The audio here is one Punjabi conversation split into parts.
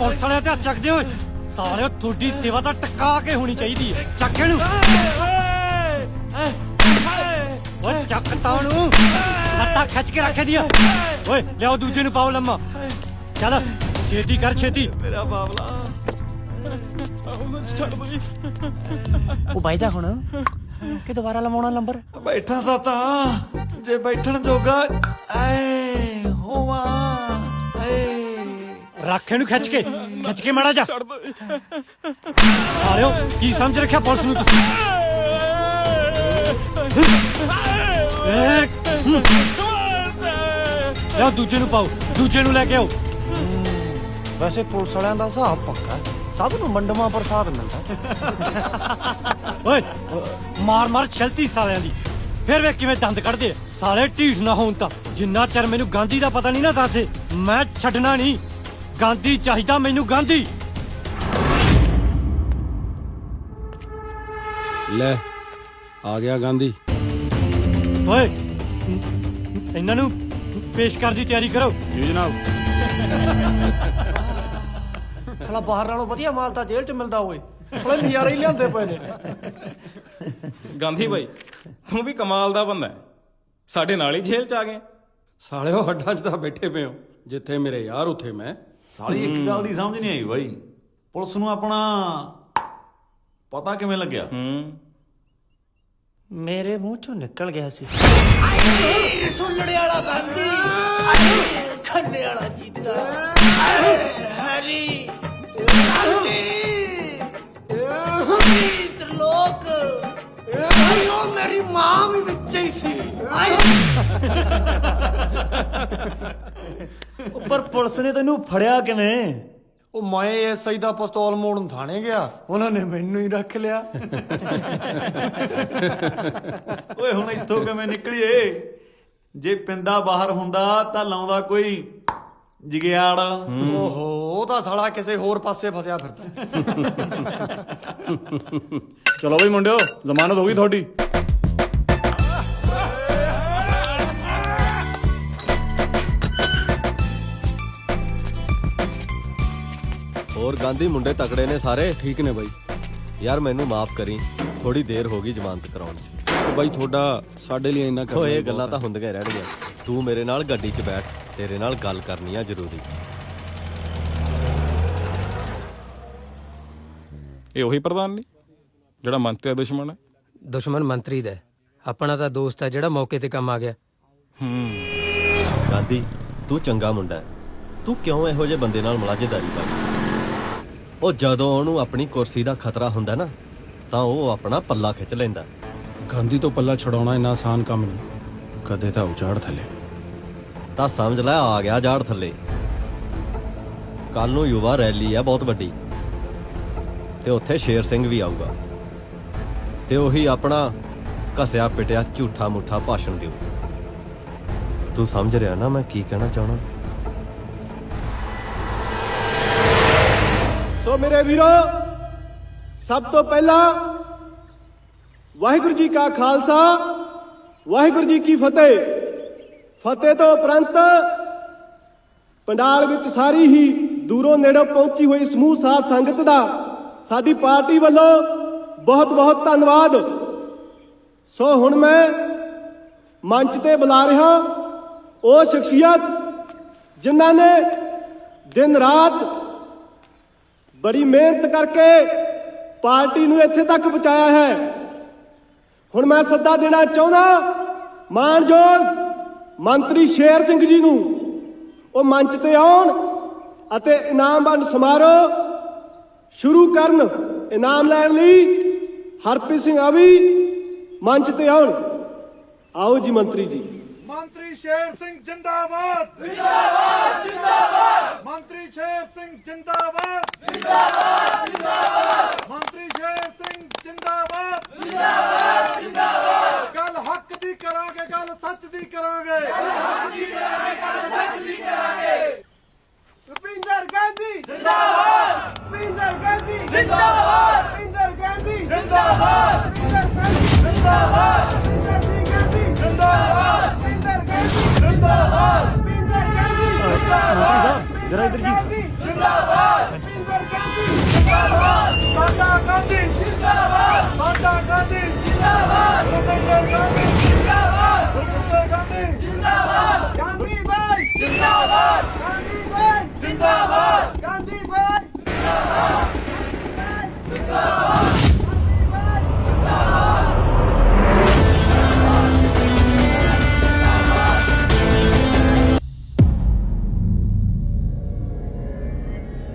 ਪੁਲਿਸ ਵਾਲਿਆਂ ਤੇ ਹੱਥ ਚੱਕਦੇ ਓਏ। ਸਾਲਿਓ ਤੁਹਾਡੀ ਸੇਵਾ ਤਾਂ ਟੱਕਾ ਕੇ ਹੋਣੀ ਚਾਹੀਦੀ ਹੈ। ਚੱਕ ਇਹਨੂੰ। ਓਏ ਚੱਕ ਤਾਂ ਨੂੰ ਲੱਤਾਂ ਖਿੱਚ ਕੇ ਰੱਖੇ ਦੀਆਂ ਓਏ ਲਿਆਓ ਦੂਜੇ ਨੂੰ ਪਾਓ ਲੰਮਾ। ਚੱਲ ਛੇਤੀ ਕਰ ਛੇਤੀ। ਮੇਰਾ ਬਾਬਲਾ। ਉਹ ਬਾਈਦਾ ਹੁਣ। ਕਿ ਦੁਬਾਰਾ ਲਵਾਉਣਾ ਨੰਬਰ ਬੈਠਾ ਤਾਂ ਤਾਂ। ਜੇ ਬੈਠਣ ਜੋਗਾ ਐ। ਰੱਖ ਇਹਨੂੰ ਖਿੱਚ ਕੇ ਖਿੱਚ ਕੇ ਮਾੜਾ ਜਾ। ਸਾਲਿਓ ਕੀ ਸਮਝ ਰੱਖਿਆ ਪੁਲਿਸ ਨੂੰ ਤੁਸੀਂ? ਇੱਕ ਲਿਆਓ ਦੂਜੇ ਨੂੰ ਪਾਓ ਦੂਜੇ ਨੂੰ ਲੈ ਕੇ ਆਓ। ਵੈਸੇ ਪੁਲਿਸ ਵਾਲਿਆਂ ਦਾ ਹਿਸਾਬ ਪੱਕਾ ਹੈ। ਸਭ ਨੂੰ ਮੰਡਮਾ ਪ੍ਰਸਾਦ ਮਿਲਦਾ ਓਏ ਮਾਰ ਮਾਰ ਚਲਤੀ ਸਾਲਿਆਂ ਦੀ। ਫਿਰ ਵੇਖ ਕਿਵੇਂ ਦੰਦ ਕੱਢਦੇ ਆ। ਸਾਲੇ ਢੀਠ ਨਾ ਹੋਣ ਤਾਂ। ਜਿੰਨਾ ਚਿਰ ਮੈਨੂੰ ਗਾਂਧੀ ਦਾ ਪਤਾ ਨਹੀਂ ਨਾ ਦੱਸਦੇ ਮੈਂ ਛੱਡਣਾ ਨਹੀਂ। ਗਾਂਧੀ ਚਾਹੀਦਾ ਮੈਨੂੰ ਗਾਂਧੀ। ਲੈ ਆ ਗਿਆ ਗਾਂਧੀ। ਓਏ ਇਹਨਾਂ ਨੂੰ ਪੇਸ਼ ਕਰਨ ਦੀ ਤਿਆਰੀ ਕਰੋ। ਜੀ ਜਨਾਬ। ਸਾਲਾ ਬਾਹਰ ਨਾਲੋਂ ਵਧੀਆ ਮਾਲ ਤਾਂ ਜੇਲ੍ਹ 'ਚ ਮਿਲਦਾ ਓਏ। ਹਲੇ ਨਜ਼ਾਰੇ ਹੀ ਲਿਆਂਦੇ ਪਏ ਨੇ। ਗਾਂਧੀ ਬਾਈ ਤੂੰ ਵੀ ਕਮਾਲ ਦਾ ਬੰਦਾ ਹੈ। ਸਾਡੇ ਨਾਲ ਹੀ ਜੇਲ੍ਹ ਚ ਆ ਗਏ। ਸਾਲਿਓ ਹੱਡਾਂ 'ਚ ਤਾਂ ਬੈਠੇ ਪਏ ਹੋ। ਜਿੱਥੇ ਮੇਰੇ ਯਾਰ ਉੱਥੇ ਮੈਂ। ਸਾਲੀ ਇੱਕ ਗੱਲ ਦੀ ਸਮਝ ਨਹੀਂ ਆਈ ਬਾਈ। ਪੁਲਿਸ ਨੂੰ ਆਪਣਾ ਪਤਾ ਕਿਵੇਂ ਲੱਗਿਆ? ਹੂੰ। ਮੇਰੇ ਮੂੰਹ 'ਚੋਂ ਨਿਕਲ ਗਿਆ ਸੀ। ਸੁਲੜੇ ਵਾਲਾ ਗਾਂਧੀ। ਖੰਡੇ ਵਾਲਾ ਜੀਤਾ ਹਰੀ। ਲੋਕ। ਆਇਓ ਮੇਰੀ ਮਾਂ ਵੀ ਵਿੱਚ ਹੀ ਸੀ। ਪਰ ਪੁਲਿਸ ਨੇ ਤੈਨੂੰ ਫੜਿਆ ਕਿਵੇਂ? ਉਹ ਮੈਂ ਐਸਆਈ ਦਾ ਪਿਸਤੌਲ ਮੋੜਨ ਥਾਣੇ ਗਿਆ ਉਹਨਾਂ ਨੇ ਮੈਨੂੰ ਹੀ ਰੱਖ ਲਿਆ। ਓਏ ਹੁਣ ਇੱਥੋਂ ਕਿਵੇਂ ਨਿਕਲੀਏ? ਜੇ ਪਿੰਦਾ ਬਾਹਰ ਹੁੰਦਾ ਤਾਂ ਲਾਉਂਦਾ ਕੋਈ ਜਗਿਆੜ। ਓਹੋ ਉਹ ਤਾਂ ਸਾਲਾ ਕਿਸੇ ਹੋਰ ਪਾਸੇ ਫਸਿਆ ਫਿਰਦਾ। ਚਲੋ ਬਈ ਮੁੰਡਿਓ ਜ਼ਮਾਨਤ ਹੋ ਗਈ ਤੁਹਾਡੀ। ਹੋਰ ਗਾਂਧੀ ਮੁੰਡੇ ਤਕੜੇ ਨੇ ਸਾਰੇ ਠੀਕ ਨੇ ਬਾਈ। ਯਾਰ ਮੈਨੂੰ ਮਾਫ ਕਰੀ ਥੋੜੀ ਦੇਰ ਹੋ ਗਈ ਜ਼ਮਾਨਤ ਕਰਾਉਣ 'ਚ। ਉਹ ਬਾਈ ਤੁਹਾਡਾ ਸਾਡੇ ਲਈ ਇੰਨਾ ਕਰਨਾ ਓਏ ਬਹੁਤ ਗੱਲਾਂ ਹੈ। ਤਾਂ ਹੁੰਦੀਆਂ ਹੀ ਰਹਿਣਗੀਆਂ। ਤੂੰ ਮੇਰੇ ਨਾਲ ਗੱਡੀ 'ਚ ਬੈਠ ਤੇਰੇ ਨਾਲ ਗੱਲ ਕਰਨੀ ਆ ਜ਼ਰੂਰੀ। ਇਹ ਉਹੀ ਪ੍ਰਧਾਨ ਨਹੀਂ ਜਿਹੜਾ ਮੰਤਰੀ ਦਾ ਦੁਸ਼ਮਣ ਹੈ ਦੁਸ਼ਮਣ ਮੰਤਰੀ ਦਾ ਹੈ। ਆਪਣਾ ਤਾਂ ਦੋਸਤ ਹੈ ਜਿਹੜਾ ਮੌਕੇ ਤੇ ਕੰਮ ਆ ਗਿਆ। ਗਾਂਧੀ ਤੂੰ ਚੰਗਾ ਮੁੰਡਾ ਹੈ। ਤੂੰ ਕਿਉਂ ਇਹੋ ਜਿਹੇ ਬੰਦੇ ਨਾਲ ਮੁਲਾਜ਼ੇਦਾਰੀ ਕਰਦਾ? ਉਹ ਜਦੋਂ ਉਹਨੂੰ ਆਪਣੀ ਕੁਰਸੀ ਦਾ ਖਤਰਾ ਹੁੰਦਾ ਨਾ ਤਾਂ ਉਹ ਆਪਣਾ ਪੱਲਾ ਖਿੱਚ ਲੈਂਦਾ। ਗਾਂਧੀ ਤੋਂ ਪੱਲਾ ਛਡਾਉਣਾ ਇੰਨਾ ਆਸਾਨ ਕੰਮ ਨਹੀਂ। ਕਦੇ ਤਾਂ ਉਚਾੜ ਥੱਲੇ। ਤਾਂ ਸਮਝ ਲੈ ਆ ਗਿਆ ਜਾੜ ਥੱਲੇ। ਕੱਲ ਨੂੰ ਯੁਵਾ ਰੈਲੀ ਆ ਬਹੁਤ ਵੱਡੀ। ਤੇ ਉੱਥੇ ਸ਼ੇਰ ਸਿੰਘ ਵੀ ਆਊਗਾ। ਤੇ ਉਹੀ ਆਪਣਾ ਘਸਿਆ ਪਿਟਿਆ ਝੂਠਾ ਮੁੱਠਾ ਭਾਸ਼ਣ ਦਿਓ। ਤੂੰ ਸਮਝ ਰਿਹਾ ਨਾ ਮੈਂ ਕੀ ਕਹਿਣਾ ਚਾਹਣਾ? ਸੋ ਮੇਰੇ ਵੀਰੋ, ਸਭ ਤੋਂ ਪਹਿਲਾਂ ਵਾਹਿਗੁਰੂ ਜੀ ਕਾ ਖਾਲਸਾ, ਵਾਹਿਗੁਰੂ ਜੀ ਕੀ ਫਤਿਹ। ਫਤਿਹ ਤੋਂ ਉਪਰੰਤ ਪੰਡਾਲ ਵਿੱਚ ਸਾਰੀ ਹੀ ਦੂਰੋਂ ਨੇੜੋਂ ਪਹੁੰਚੀ ਹੋਈ ਸਮੂਹ ਸਾਧ ਸੰਗਤ ਦਾ ਸਾਡੀ ਪਾਰਟੀ ਵੱਲੋਂ ਬਹੁਤ ਬਹੁਤ ਧੰਨਵਾਦ। ਸੋ ਹੁਣ ਮੈਂ ਮੰਚ ਤੇ ਬੁਲਾ ਰਿਹਾ, ਉਹ ਸ਼ਖਸੀਅਤ ਜਿਨ੍ਹਾਂ ਨੇ ਦਿਨ ਰਾਤ ਬੜੀ ਮਿਹਨਤ ਕਰਕੇ ਪਾਰਟੀ ਨੂੰ ਇੱਥੇ ਤੱਕ ਪਹੁੰਚਾਇਆ ਹੈ। ਹੁਣ ਮੈਂ ਸੱਦਾ ਦੇਣਾ ਚਾਹੁੰਦਾ ਮਾਨਯੋਗ ਮੰਤਰੀ ਸ਼ੇਰ ਸਿੰਘ ਜੀ ਨੂੰ ਉਹ ਮੰਚ ਤੇ ਆਉਣ ਅਤੇ ਇਨਾਮ ਵੰਡ ਸਮਾਰੋਹ ਸ਼ੁਰੂ ਕਰਨ ਇਨਾਮ ਲੈਣ ਲਈ ਹਰਪ੍ਰੀਤ ਸਿੰਘ ਆਵੀ ਮੰਚ ਤੇ ਆਉਣ। ਆਓ ਜੀ ਮੰਤਰੀ ਜੀ। ਮੰਤਰੀ ਸ਼ੇਰ ਸਿੰਘ ਜਿੰਦਾਬਾਦ! ਜਿੰਦਾਬਾਦ ਜਿੰਦਾਬਾਦ! ਸ਼ੇਰ ਸਿੰਘ ਜਿੰਦਾਬਾਦ ਜਿੰਦਾਬਾਦ ਜਿੰਦਾਬਾਦ ਮੰਤਰੀ ਸ਼ੇਰ ਸਿੰਘ ਜਿੰਦਾਬਾਦ ਜਿੰਦਾਬਾਦ ਜਿੰਦਾਬਾਦ ਗੱਲ ਹੱਕ ਦੀ ਕਰਾਂਗੇ ਗੱਲ ਸੱਚ ਦੀ ਕਰਾਂਗੇ ਗੱਲ ਹੱਕ ਦੀ ਕਰਾਂਗੇ ਗੱਲ ਸੱਚ ਦੀ ਕਰਾਂਗੇ ਰੁਪਿੰਦਰ ਗਾਂਧੀ ਜਿੰਦਾਬਾਦ ਰੁਪਿੰਦਰ ਗਾਂਧੀ ਜਿੰਦਾਬਾਦ ਰੁਪਿੰਦਰ ਗਾਂਧੀ ਜਿੰਦਾਬਾਦ ਰੁਪਿੰਦਰ ਗਾਂਧੀ ਜਿੰਦਾਬਾਦ ਰੁਪਿੰਦਰ ਗਾਂਧੀ ਜਿੰਦਾਬਾਦ ਰੁਪਿੰਦਰ ਗਾਂਧੀ ਜਿੰਦਾਬਾਦ ਰੁਪਿੰਦਰ ਗਾਂਧੀ ਜਿੰਦਾਬਾਦ ਜਰਾ ਇੱਧਰ ਜੀ ਜਿੰਦਾਬਾਦ! ਰਵਿੰਦਰ ਗਾਂਧੀ, ਜਿੰਦਾਬਾਦ! ਸਾਡਾ ਗਾਂਧੀ, ਜਿੰਦਾਬਾਦ! ਸਾਡਾ ਗਾਂਧੀ, ਜਿੰਦਾਬਾਦ! ਰਵਿੰਦਰ ਗਾਂਧੀ, ਜਿੰਦਾਬਾਦ! ਰਵਿੰਦਰ ਗਾਂਧੀ, ਜਿੰਦਾਬਾਦ! ਗਾਂਧੀ ਬਾਈ, ਜਿੰਦਾਬਾਦ! ਗਾਂਧੀ ਬਾਈ, ਜਿੰਦਾਬਾਦ!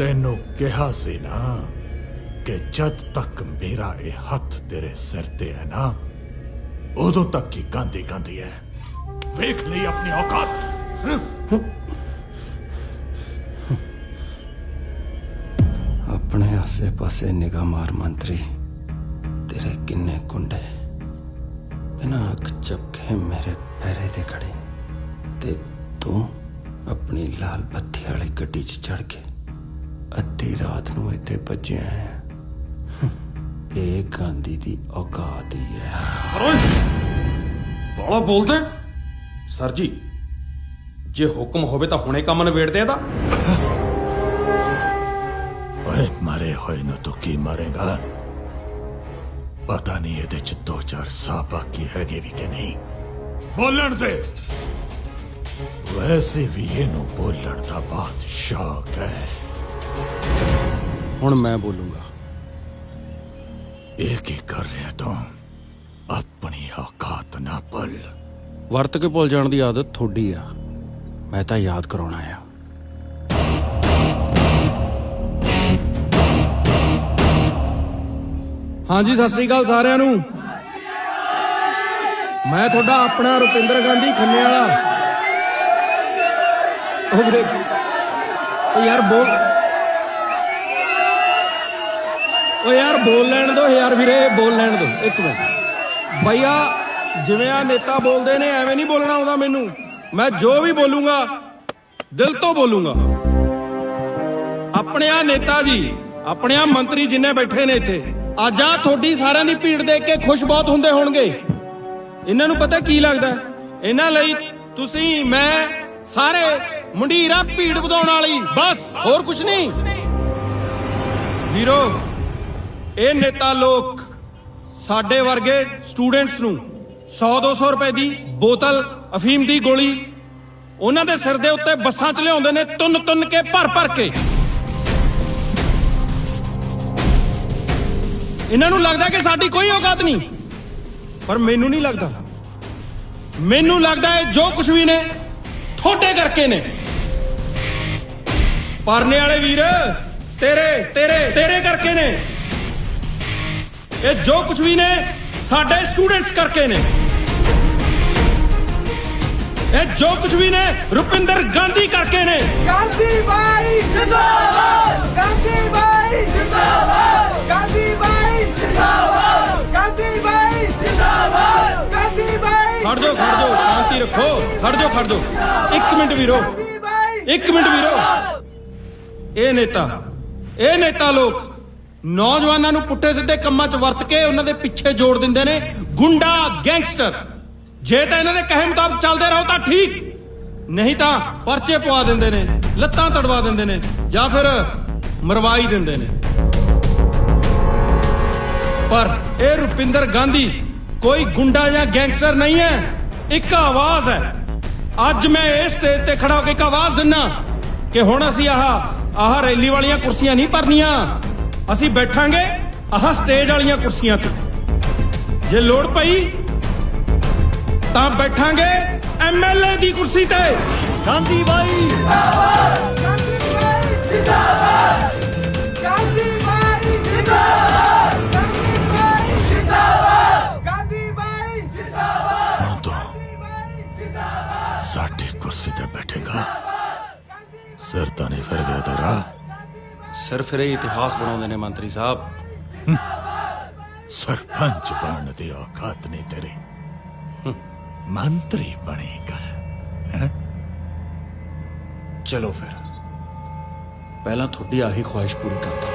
ਤੈਨੂੰ ਕਿਹਾ ਸੀ ਨਾ ਕਿ ਜਦ ਤੱਕ ਮੇਰਾ ਇਹ ਹੱਥ ਤੇਰੇ ਸਿਰ ਤੇ ਹੈ ਨਾ, ਉਦੋਂ ਤੱਕ ਹੀ ਗਾਂਦੀ ਗਾਂਦੀ ਹੈ। ਵੇਖ ਲਈ ਆਪਣੀ ਔਕਾਤ। ਆਪਣੇ ਆਸੇ-ਪਾਸੇ ਨਿਗਾਹ ਮਾਰ ਮੰਤਰੀ, ਤੇਰੇ ਕਿੰਨੇ ਕੁੰਡੇ। ਬਿਨਾਂ ਅੱਖ ਝਪਕੇ ਮੇਰੇ ਪੈਰੇ ਤੇ ਖੜੇ। ਤੇ ਤੂੰ ਆਪਣੀ ਲਾਲ ਬੱਤੀ ਵਾਲੀ ਗੱਡੀ 'ਚ ਚੜ ਕੇ ਅੱਧੀ ਰਾਤ ਨੂੰ ਇੱਥੇ ਭੱਜਿਆ ਹੈ। ਇਹ ਗਾਂਧੀ ਦੀ ਔਕਾਤ ਹੀ ਹੈ। ਬੋਲਾ ਬੋਲਦੇ ਸਰ ਜੀ ਜੇ ਹੁਕਮ ਹੋਵੇ ਤਾਂ ਹੁਣੇ ਕੰਮ ਨਿਬੇੜਦੇ ਇਹਦਾ ਓਏ ਮਰੇ ਹੋਏ ਨੂੰ ਤੂੰ ਕੀ ਮਾਰੇਗਾ? ਪਤਾ ਨਹੀਂ ਇਹਦੇ ਚ ਦੋ ਚਾਰ ਸਾਹ ਬਾਕੀ ਹੈਗੇ ਵੀ ਕਿ ਨਹੀਂ। ਬੋਲਣ ਦੇ! ਵੈਸੇ ਵੀ ਇਹਨੂੰ ਬੋਲਣ ਦਾ ਬਹੁਤ ਸ਼ੌਕ ਹੈ। ਹੁਣ ਮੈਂ ਬੋਲੂੰਗਾ। ਇਹ ਕੀ ਕਰ ਰਿਹਾ ਤੂੰ? ਆਪਣੀ ਔਕਾਤ ਨਾ ਭੁੱਲ। ਵਰਤ ਕੇ ਭੁੱਲ ਜਾਣ ਦੀ ਆਦਤ ਥੋੜੀ ਆ। ਮੈਂ ਤਾਂ ਯਾਦ ਕਰਾਉਣਾ ਆ ਹਾਂਜੀ ਸਤਿ ਸ੍ਰੀ ਅਕਾਲ ਸਾਰਿਆਂ ਨੂੰ। ਮੈਂ ਤੁਹਾਡਾ ਆਪਣਾ ਰੁਪਿੰਦਰ ਗਾਂਧੀ ਖੰਨੇ ਵਾਲਾ ਉਹ ਵੀਰੇ ਉਹ ਯਾਰ ਬੋਲ ਉਹ ਯਾਰ ਬੋਲ ਲੈਣ ਦੋ ਯਾਰ ਵੀਰੇ, ਬੋਲ ਲੈਣ ਦੋ, ਇੱਕ ਮਿੰਟ। ਭਈਆ, ਜਿਵੇਂ ਆ ਨੇਤਾ ਬੋਲਦੇ ਨੇ, ਐਵੇਂ ਨਹੀਂ ਬੋਲਣਾ ਆਉਂਦਾ ਮੈਨੂੰ। ਮੈਂ ਜੋ ਵੀ ਬੋਲੂੰਗਾ, ਦਿਲ ਤੋਂ ਬੋਲੂੰਗਾ। ਆਪਣੇ ਆ ਨੇਤਾ ਜੀ, ਆਪਣੇ ਆ ਮੰਤਰੀ ਜਿੰਨੇ ਬੈਠੇ ਨੇ ਇੱਥੇ, ਅੱਜ ਆ ਤੁਹਾਡੀ ਸਾਰਿਆਂ ਦੀ ਭੀੜ ਦੇਖ ਕੇ ਖੁਸ਼ ਬਹੁਤ ਹੁੰਦੇ ਹੋਣਗੇ। ਇਹਨਾਂ ਨੂੰ ਪਤਾ ਕੀ ਲੱਗਦਾ ਇਹਨਾਂ ਲਈ ਤੁਸੀਂ, ਮੈਂ, ਸਾਰੇ ਮੁੰਡੀਰਾ ਭੀੜ ਵਧਾਉਣ ਵਾਲੀ, ਬਸ, ਹੋਰ ਕੁਝ ਨਹੀਂ। ਵੀਰੋ ਇਹ ਨੇਤਾ ਲੋਕ ਸਾਡੇ ਵਰਗੇ ਸਟੂਡੈਂਟਸ ਨੂੰ 100-200 ਰੁਪਏ ਦੀ ਬੋਤਲ ਅਫੀਮ ਦੀ ਗੋਲੀ ਉਹਨਾਂ ਦੇ ਸਿਰ ਦੇ ਉੱਤੇ ਬੱਸਾਂ 'ਚ ਲਿਆਉਂਦੇ ਨੇ ਤੁੰਨ ਤੁੰਨ ਕੇ ਭਰ ਭਰ ਕੇ। ਇਹਨਾਂ ਨੂੰ ਲੱਗਦਾ ਕਿ ਸਾਡੀ ਕੋਈ ਔਕਾਤ ਨਹੀਂ, ਪਰ ਮੈਨੂੰ ਨਹੀਂ ਲੱਗਦਾ। ਮੈਨੂੰ ਲੱਗਦਾ ਇਹ ਜੋ ਕੁਝ ਵੀ ਨੇ ਥੋੜੇ ਕਰਕੇ ਨੇ। ਪਰਨੇ ਵਾਲੇ ਵੀਰ, ਤੇਰੇ ਤੇਰੇ ਤੇਰੇ ਕਰਕੇ ਨੇ। ਇਹ ਜੋ ਕੁਝ ਵੀ ਨੇ ਸਾਡੇ ਸਟੂਡੈਂਟਸ ਕਰਕੇ ਨੇ। ਇਹ ਜੋ ਕੁਝ ਵੀ ਨੇ ਰੁਪਿੰਦਰ ਗਾਂਧੀ ਕਰਕੇ ਨੇ। ਗਾਂਧੀ ਬਾਈ ਜਿੰਦਾਬਾਦ। ਗਾਂਧੀ ਬਾਈ ਜਿੰਦਾਬਾਦ। ਗਾਂਧੀ ਬਾਈ ਜਿੰਦਾਬਾਦ। ਗਾਂਧੀ ਬਾਈ ਜਿੰਦਾਬਾਦ। ਗਾਂਧੀ ਬਾਈ ਖੜ ਜਾਓ ਖੜ ਜਾਓ ਸ਼ਾਂਤੀ ਰੱਖੋ। ਖੜ ਜਾਓ ਖੜ ਜਾਓ। ਇੱਕ ਮਿੰਟ ਵੀਰੋ ਗਾਂਧੀ ਬਾਈ ਇੱਕ ਮਿੰਟ ਵੀਰੋ ਇਹ ਨੇਤਾ ਇਹ ਨੇਤਾ ਲੋਕ ਨੌਜਵਾਨਾਂ ਨੂੰ ਪੁੱਠੇ ਸਿੱਧੇ ਕੰਮਾਂ 'ਚ ਵਰਤ ਕੇ ਉਹਨਾਂ ਦੇ ਪਿੱਛੇ ਜੋੜ ਦਿੰਦੇ ਨੇ। ਗੁੰਡਾ ਗੈਂਗਸਟਰ। ਜੇ ਤਾਂ ਇਹਨਾਂ ਦੇ ਕਹੇ ਮੁਤਾਬਕ ਚੱਲਦੇ ਰਹੋ ਤਾਂ ਠੀਕ। ਨਹੀਂ ਤਾਂ ਪਰਚੇ ਪਵਾ ਦਿੰਦੇ ਨੇ, ਲੱਤਾਂ ਤੜਵਾ ਦਿੰਦੇ ਨੇ, ਜਾਂ ਫਿਰ ਮਰਵਾਈ ਦਿੰਦੇ ਨੇ। ਪਰ ਇਹ ਰੁਪਿੰਦਰ ਗਾਂਧੀ ਕੋਈ ਗੁੰਡਾ ਜਾਂ ਗੈਂਗਸਟਰ ਨਹੀਂ ਹੈ, ਇੱਕ ਆਵਾਜ਼ ਹੈ। ਅੱਜ ਮੈਂ ਇਸ ਸਟੇਜ ਤੇ ਖੜਾ ਹੋ ਕੇ ਇੱਕ ਆਵਾਜ਼ ਦਿੰਨਾ ਕਿ ਹੁਣ ਅਸੀਂ ਆਹ ਆਹ ਰੈਲੀ ਵਾਲੀਆਂ ਕੁਰਸੀਆਂ ਨਹੀਂ ਭਰਨੀਆਂ। ਅਸੀਂ ਬੈਠਾਂਗੇ ਆਹ ਸਟੇਜ ਵਾਲੀਆਂ ਕੁਰਸੀਆਂ ਤੇ। ਜੇ ਲੋੜ ਪਈ, ਤਾਂ ਬੈਠਾਂਗੇ ਐਮਐਲਏ ਦੀ ਕੁਰਸੀ ਤੇ। ਗਾਂਧੀ ਬਾਈ ਗਾਂਧੀ ਬਾਈ ਜਿੰਦਾਬਾਦ ਗਾਂਧੀ ਬਾਈ ਜਿੰਦਾਬਾਦ ਗਾਂਧੀ ਬਾਈ ਜਿੰਦਾਬਾਦ ਗਾਂਧੀ ਬਾਈ ਜਿੰਦਾਬਾਦ ਹੁਣ ਤੋਂ ਗਾਂਧੀ ਸਾਡੀ ਕੁਰਸੀ ਤੇ ਬੈਠੇਗਾ। ਸਿਰ ਸਿਰਫ ਇਹ ਇਤਿਹਾਸ ਬਣਾਉਂਦੇ ਨੇ ਮੰਤਰੀ ਸਾਹਿਬ। ਸਰਪੰਚ ਬਣਨ ਦੀ ਔਕਾਤ ਨਹੀਂ ਤੇਰੀ। ਮੰਤਰੀ ਬਣੇਗਾ। ਚਲੋ ਫਿਰ। ਪਹਿਲਾਂ ਤੁਹਾਡੀ ਆਹੀ ਖੁਆਇਸ਼ ਪੂਰੀ ਕਰਦਾ।